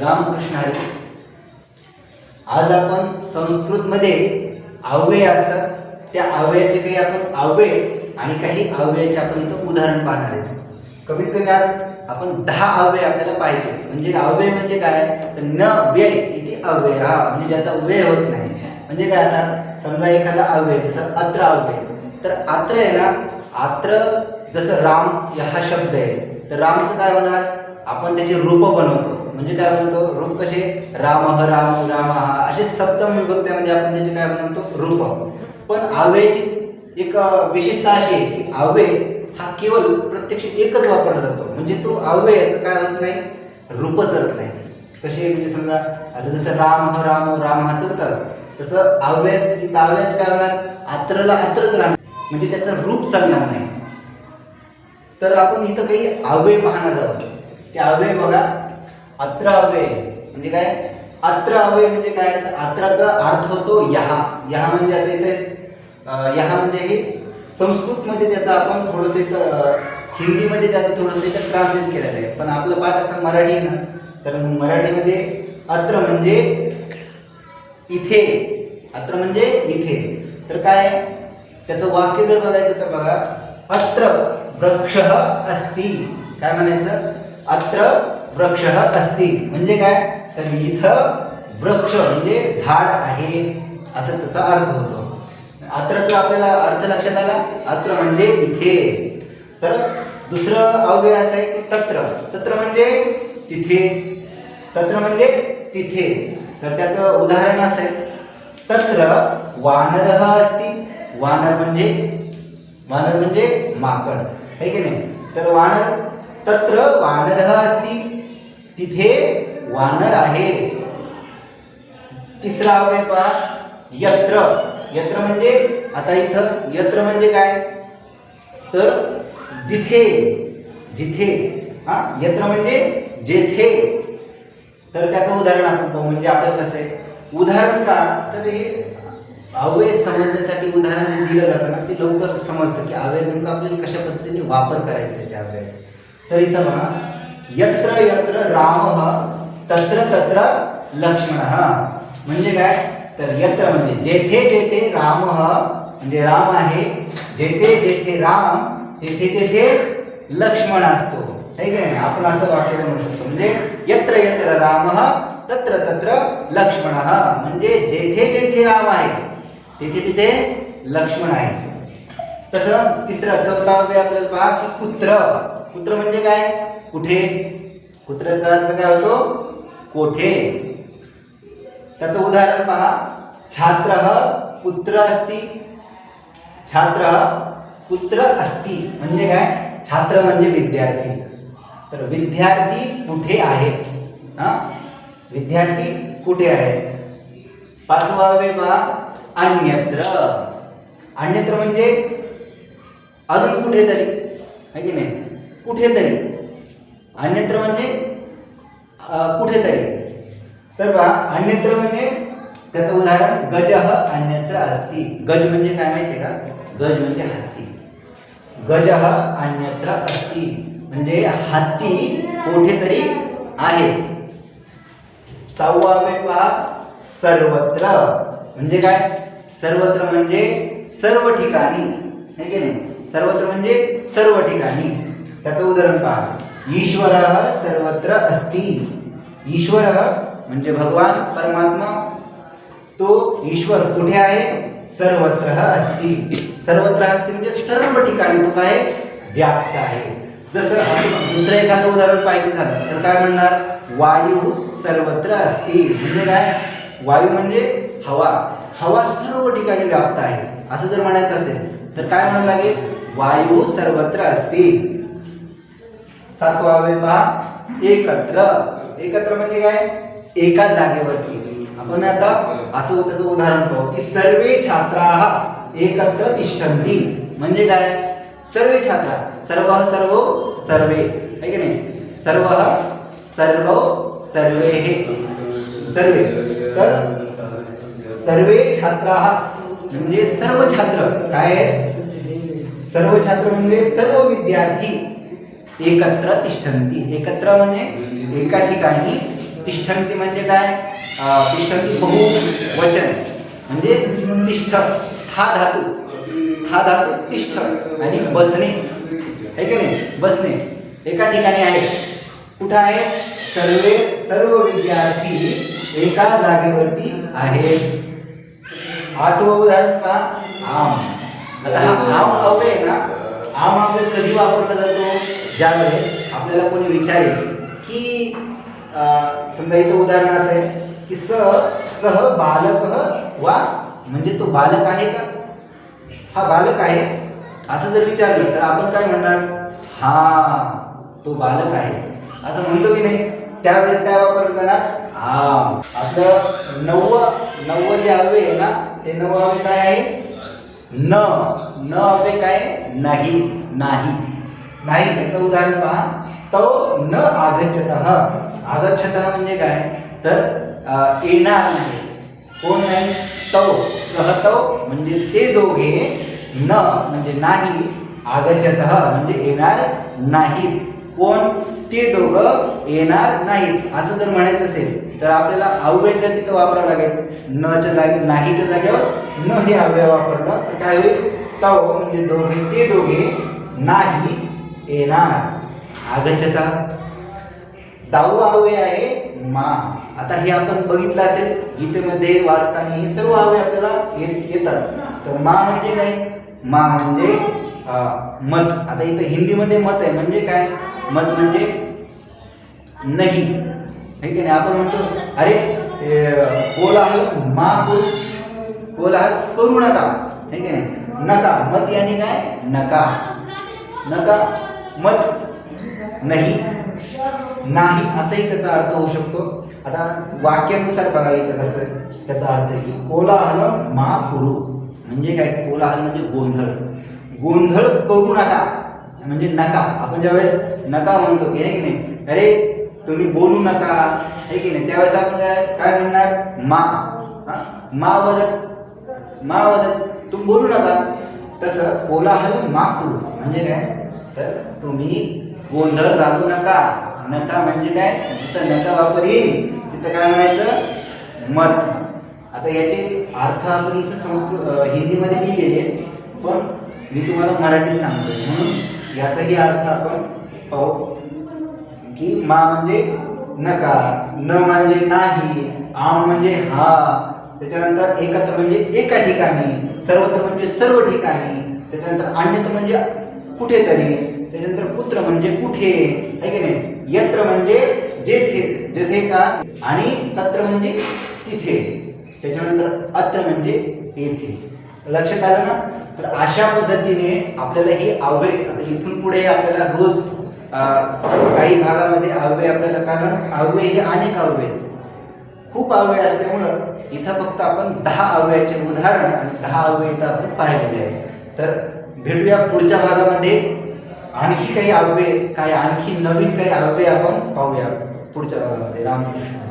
रामकृष्ण हरी. आज आपण संस्कृतमध्ये अव्यय असतात. त्या अव्ययाचे काही आपण अव्यय आणि काही अव्ययाचे आपण इथं उदाहरण पाहणार आहे कमीत कमी आज आपण दहा अव्यय आपल्याला पाहिजे. म्हणजे अव्यय म्हणजे काय? तर न व्यय इथे अव्यय. हा म्हणजे ज्याचा व्यय होत नाही. म्हणजे काय आता? समजा एखादा अव्यय जसं अत्र अव्यय. तर अत्र आहे ना अत्र जसं राम हा शब्द आहे. तर रामचं काय होणार? आपण त्याचे रूप बनवतो. म्हणजे काय म्हणतो? रूप कसे? राम राम राम हा असे सप्तम विभक्त्यामध्ये आपण त्याचे काय म्हणतो? रूप पण अव्ययाची एक विशेषता अशी आहे की अव्यय हा केवळ प्रत्यक्ष एकच वापरला जातो. म्हणजे तो अव्यय याचं काय होत नाही? रूप चलत नाही. कसे? म्हणजे समजा जसं राम राम राम हा चलतं तसं अव्यय आव्याच अव्ययच काय होणार? आत्रला आत्रच राहणार. म्हणजे त्याचं रूप चालणार नाही. तर आपण इथं काही अव्यय पाहणार आहोत. ते अव्यय बघा अत्र अव्यय म्हणजे काय? अत्र अव्यय म्हणजे काय? अत्राचा अर्थ होतो यहा. यहा म्हणजे आता इथे यहा म्हणजे हे संस्कृतमध्ये त्याचा आपण थोडंसं इथं हिंदीमध्ये त्याचं थोडंसं इथं ट्रान्सलेट केलेलं आहे. पण आपलं पाठ आता मराठी ना. तर मराठीमध्ये अत्र म्हणजे इथे. अत्र म्हणजे इथे. तर काय? त्याचं वाक्य जर बघायचं तर बघा अत्र वृक्ष अस्ति. काय म्हणायचं? अत्र वृक्ष अस्ति. म्हणजे काय? तर इथं वृक्ष म्हणजे झाड आहे. असं त्याचा अर्थ होतो. अत्रचा आपल्याला अर्थ लक्षात आला? अत्र म्हणजे इथे. तर दुसरं अव्यय असं आहे की तत्र. तत्र म्हणजे तिथे. तत्र म्हणजे तिथे. तर त्याचं उदाहरण असं आहे. तत्र वानर असती. वानर म्हणजे वानर म्हणजे माकड. आहे की नाही? तर वानर तत्र वानर असती. तिथे वानर आहे. तिसरा अव्यय पहा यत्र. यत्र म्हणजे आता इथं यत्र म्हणजे काय? तर जिथे जिथे. हा यत्र म्हणजे जेथे. तर त्याचं उदाहरण आपण पाहू म्हणजे आपलं कसं आहे? उदाहरण का? तर हे अव्यय समजण्यासाठी उदाहरण दिलं जातं ना ते लवकर समजतं की अव्यय नेमकं आपल्याला कशा पद्धतीने वापर करायचा आहे त्या अवयाचा तर इथं बघा यत्र यत्र राम तत्र तत्र लक्ष्मण. म्हणजे काय? तर यत्र म्हणजे जेथे जेथे राम म्हणजे राम आहे जेथे जेथे राम तेथे तेथे लक्ष्मण असतो. नाही? आपण असं वाक्य म्हणू शकतो. म्हणजे यत्र यत्र राम तत्र तत्र लक्ष्मण. म्हणजे जेथे जेथे राम आहे तेथे तिथे लक्ष्मण आहे. तसं तिसरा चौथा आपल्याला पहा की पुत्र. पुत्र म्हणजे काय? कुठे? कुत्र्याचा अर्थ काय होतो? कोठे? त्याचं उदाहरण पहा. छात्र पुत्र असती. छात्र पुत्र असती. म्हणजे काय? छात्र म्हणजे विद्यार्थी. तर विद्यार्थी कुठे आहेत हा? विद्यार्थी कुठे आहेत पाचवा अव्यय पहा. अन्यत्र. अन्यत्र म्हणजे अजून कुठेतरी. आहे की नाही? कुठेतरी. अन्यत्र म्हणजे कुठेतरी. तर पहा अन्यत्र म्हणजे त्याचं उदाहरण गज अन्यत्र अस्ति. गज म्हणजे काय माहिती आहे का? गज म्हणजे हत्ती. गज अन्यत्र अस्ति. म्हणजे हत्ती कुठेतरी आहे. सहावा अव्यय पहा सर्वत्र. म्हणजे काय? सर्वत्र म्हणजे सर्व ठिकाणी. की नाही? सर्वत्र म्हणजे सर्व ठिकाणी. त्याचं उदाहरण पहा. ईश्वर सर्वत्र असती। ईश्वर म्हणजे भगवान परमात्मा तो ईश्वर कुठे आहे? सर्वत्र असती। सर्वत्र असती म्हणजे सर्व ठिकाणी तो काय? व्याप्त आहे। जसं दुसरं एखादं उदाहरण पाहिजे झालं तर काय म्हणणार? वायू सर्वत्र असती। म्हणजे काय? वायू म्हणजे हवा। हवा सर्व ठिकाणी व्याप्त आहे। असं जर म्हणायचं असेल तर काय म्हणावं लागेल? वायू सर्वत्र असती। सातवा अव्यय एकत्र. एकत्र म्हणजे काय? एका जागेवरती. आपण आता असं त्याचं उदाहरण पाहू की सर्वे छात्रा एकत्र तिष्ठन्ति. म्हणजे काय? सर्व छात्रा. सर्व सर्व सर्वे. आहे की नाही? सर्व सर्व सर्वे. हे सर्वे. तर सर्वे छात्रा म्हणजे सर्व छात्र. काय आहेत? सर्व छात्र म्हणजे सर्व विद्यार्थी. एकत्र तिष्ठंती एकत्र म्हणजे एका ठिकाणी तिष्ठंती म्हणजे काय? तिष्ठंती बहु वचन. म्हणजे तिष्ठ स्था धातू. स्था धातू तिष्ठ आणि बसणे. आहे की नाही? बसणे. एका ठिकाणी आहे. कुठं आहे? सर्वे सर्व विद्यार्थी एका जागेवरती आहेत. आठवं उदाहरण पहा. आम. आता हा आम अवय आहे ना? आम आपल्याला कधी वापरला जातो? ज्यावेळेस आपल्याला कोणी विचारेल की समजा इथं उदाहरण असं आहे की स सह बालक वा म्हणजे तो बालक आहे का? हा बालक आहे? असं जर विचारलं तर आपण काय म्हणणार? हा तो बालक आहे. असं म्हणतो की नाही? त्यावेळेस काय वापरलं जाणार? हा आपलं नव्व नववं जे हवे आहे ना ते नवं अव्यय काय आहे? न. न हवे काय? नाही. नाही. नाही त्याचं उदाहरण पहा. तो न आगच्छत. आगच्छत म्हणजे काय? तर येणार नाही. कोण नाही? तव. सहतव म्हणजे ते दोघे न म्हणजे नाही आगच्छत म्हणजे येणार नाहीत. कोण? ते दोघं येणार नाहीत. असं जर म्हणायचं असेल तर आपल्याला अव्यय जर तिथं वापरावं लागेल. नच्या जागे नाहीच्या जागेवर न हे अव्यय वापरलं तर काय होईल? तव म्हणजे दोघे ते दोघे नाही येणार. आगच्छता दहावा हवे आहे मा. आता हे आपण बघितलं असेल गीतेमध्ये वाचताना हे सर्व हवे आपल्याला येतात. तर मा म्हणजे काय? मा म्हणजे मत. आता इथं हिंदीमध्ये मत आहे म्हणजे काय? मत म्हणजे नाही. हे की नाही? आपण म्हणतो अरे हे, कोलाहल मा करू कोलाहल करू नका. ठीक आहे नाही? नका. मत याने काय? नका. नका. मत नाही. नाही असाही त्याचा अर्थ होऊ शकतो. आता वाक्यानुसार बघा इथं कसं त्याचा अर्थ आहे की कोलाहल मा करू म्हणजे काय? कोलाहल म्हणजे गोंधळ. गोंधळ करू नका. म्हणजे नका. आपण ज्यावेळेस नका म्हणतो की आहे की नाही? अरे तुम्ही बोलू नका. आहे की नाही? त्यावेळेस आपण काय काय म्हणणार? मा. मा वदत मा वदत तुम्ही बोलू नका. तसं कोलाहल मा करू म्हणजे काय? तर तुम्ही गोंधळ घालू नका. नका म्हणजे काय? जिथं नका वापर येईल तिथं काय म्हणायचं? मत. आता याचे अर्थ आपण इथं संस्कृत हिंदीमध्ये लिहिलेले पण मी तुम्हाला मराठीत सांगतो म्हणून याचाही अर्थ आपण पाहू की मा म्हणजे नका न म्हणजे नाही आम म्हणजे हा. त्याच्यानंतर एकत्र म्हणजे एका ठिकाणी सर्वत्र म्हणजे सर्व ठिकाणी त्याच्यानंतर अन्यत्र म्हणजे कुठेतरी त्याच्यानंतर पुत्र म्हणजे कुठे? आहे की नाही? यत्र म्हणजे जेथे जेथे का? आणि तत्र म्हणजे तिथे. त्याच्यानंतर अत्र म्हणजे येथे. लक्षात आलं ना? तर अशा पद्धतीने आपल्याला ही अव्यय आता इथून पुढे आपल्याला रोज काही भागामध्ये अव्यय आपल्याला कारण अव्यय हे अनेक अव्यय खूप अव्यय असल्यामुळं इथं फक्त आपण दहा अव्ययाचे उदाहरण आणि दहा अव्यय इथं आपण पाहिलेले आहे तर भेटूया पुढच्या भागामध्ये. आणखी काही अव्यय काही आणखी नवीन काही अव्यय आपण पाहूया पुढच्या भागामध्ये. रामकृष्ण.